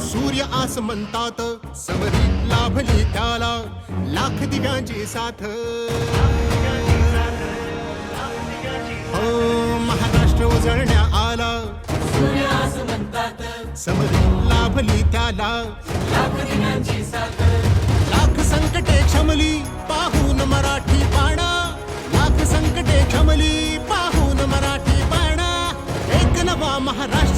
सूर्य आस म्हणतात समरी लाभली त्याला लाख दिव्यांची साथ. हो महाराष्ट्र उजळण्या आला. समरी लाभली त्याला लाख संकटे क्षमली पाहून मराठी पाणा. लाख संकटे क्षमली पाहून मराठी पाणा. एक नवा महाराष्ट्र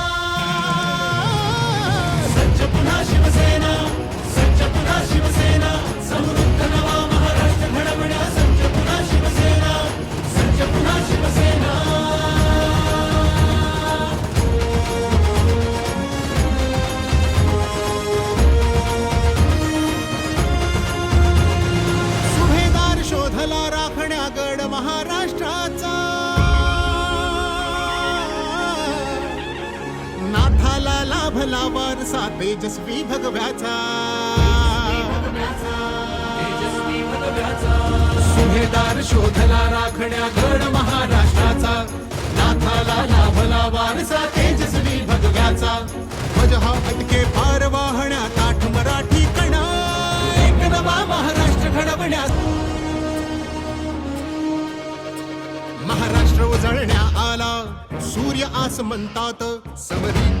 सज्ज पुन्हा शिवसेना सज्ज पुन्हा लाभला वारसा तेजस्वी भगव्याचा. सुभेदार शोधला राखण्या गड महाराष्ट्राचा. नाथाला लाभला वारसा तेजस्वी भगव्याचा. ध्वज हा अटके पार वाहण्या ताठ मराठी कणा. एक नवा महाराष्ट्र घडवण्या महाराष्ट्र उजळण्या आला. सूर्य आस म्हणतात समरी